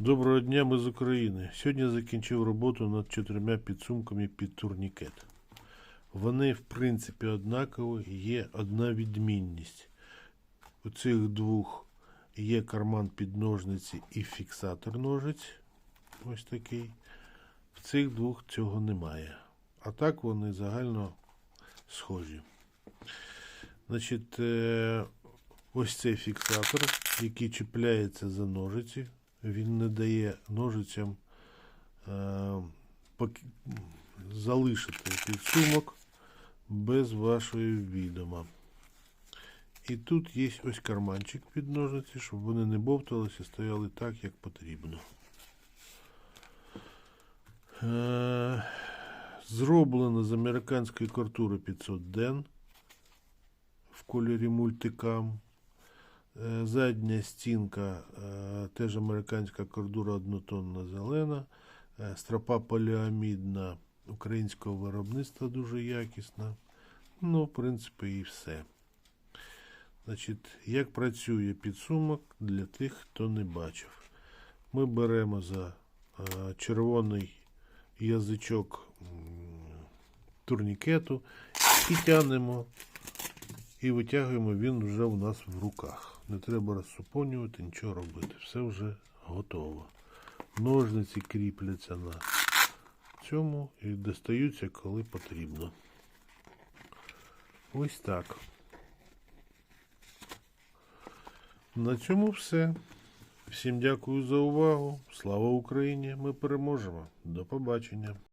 Доброго дня, ми з України. Сьогодні закінчив роботу над чотирма підсумками під турнікет. Вони, в принципі, однакові, є одна відмінність. У цих двох є карман під ножниці і фіксатор ножиць. Ось такий. В цих двох цього немає. А так вони загально схожі. Значить, е, ось цей фіксатор, який чіпляється за ножиці, він не дає ножицям е, залишити підсумок без вашої відома. І тут є ось карманчик під ножниці, щоб вони не бовталися, стояли так, як потрібно. Е, Зроблено з американської культури 500 ден в кольорі мультикам. Е, Задня стінка е, теж американська кордура однотонна зелена. Е, Стропа поліамідна українського виробництва дуже якісна. Ну, в принципі, і все. Значить, як працює підсумок для тих, хто не бачив. Ми беремо за червоний язичок турнікету і тягнемо і витягуємо він вже у нас в руках. Не треба розсупонювати, нічого робити. Все вже готово. Ножниці кріпляться на цьому і достаються, коли потрібно. Ось так. На цьому все. Всім дякую за увагу. Слава Україні! Ми переможемо. До побачення.